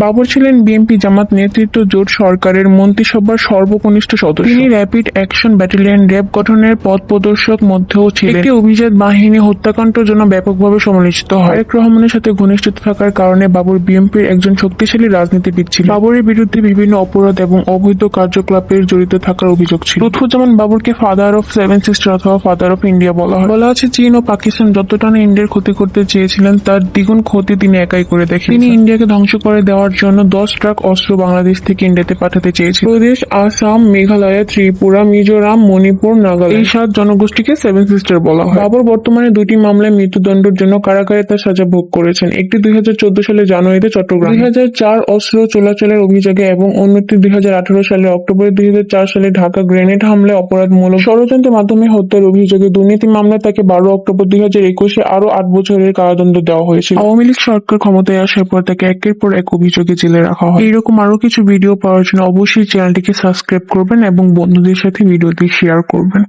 বাবর ছিলেন বিএনপি জামাত নেতৃত্ব জোট সরকারের মন্ত্রিসভার সর্বকনিষ্ঠ সদস্য। তিনি র্যাপিড অ্যাকশন ব্যাটালিয়ন র্যাব গঠনের পথ প্রদর্শক মধ্যেও ছিলেন। একটি অভিজাত বাহিনী হত্যাকাণ্ডের জন্য ব্যাপকভাবে সমালোচিত হয়। তারেক রহমানের সাথে ঘনিষ্ঠতা থাকার কারণে বাবর বিএনপির একজন শক্তিশালী রাজনীতিবিদ ছিল বাবরের বিরুদ্ধে বিভিন্ন অপরাধ এবং অবৈধ কার্যকলাপের জড়িত থাকার অভিযোগ ছিল। লুৎফুজ্জামান বাবরকে ফাদার অফ সেভেন সিস্টার অথবা ফাদার অফ ইন্ডিয়া বলা হয়। বলা আছে, চীন ও পাকিস্তান যতটা না ইন্ডিয়ার ক্ষতি করতে চেয়েছিলেন, তার দ্বিগুণ ক্ষতি তিনি একাই করে দেখেন তিনি ইন্ডিয়াকে ধ্বংস করে দেওয়ার জন্য দশ ট্রাক অস্ত্র বাংলাদেশ থেকে ইন্ডিয়াতে পাঠাতে চেয়েছে প্রদেশ আসাম, মেঘালয়, ত্রিপুরা, মিজোরাম, মণিপুর, নাগাল্যান্ড। এই সাত জনগোষ্ঠীকে সেভেন সিস্টার বলা হয়। বাবর বর্তমানে দুটি মামলায় মৃত্যুদণ্ডের জন্য কারাগারে তার সাজা ভোগ করেছেন। একটি দুই হাজার চোদ্দ সালে জানুয়ারিতে চট্টগ্রাম। দুই অস্ত্র চলাচলের অভিযোগে এবং অন্যটি দুই সালে অক্টোবর দুই হাজার চার সালে ঢাকা গ্রেনেড হামলায় অপরাধমূলক ষড়যন্ত্রের মাধ্যমে হত্যার অভিযোগে দুর্নীতি মামলায় তাকে বারো অক্টোবর দুই হাজার একুশে আরও আট বছরের কারাদণ্ড দেওয়া হয়েছিল। আওয়ামী লীগ সরকার ক্ষমতায় আসার পর তাকে একের পর এক অভিযোগে জেলে রাখা হয়। এইরকম আরও কিছু ভিডিও পাওয়ার জন্য অবশ্যই চ্যানেলটিকে সাবস্ক্রাইব করবেন এবং বন্ধুদের সাথে ভিডিওটি শেয়ার করবেন।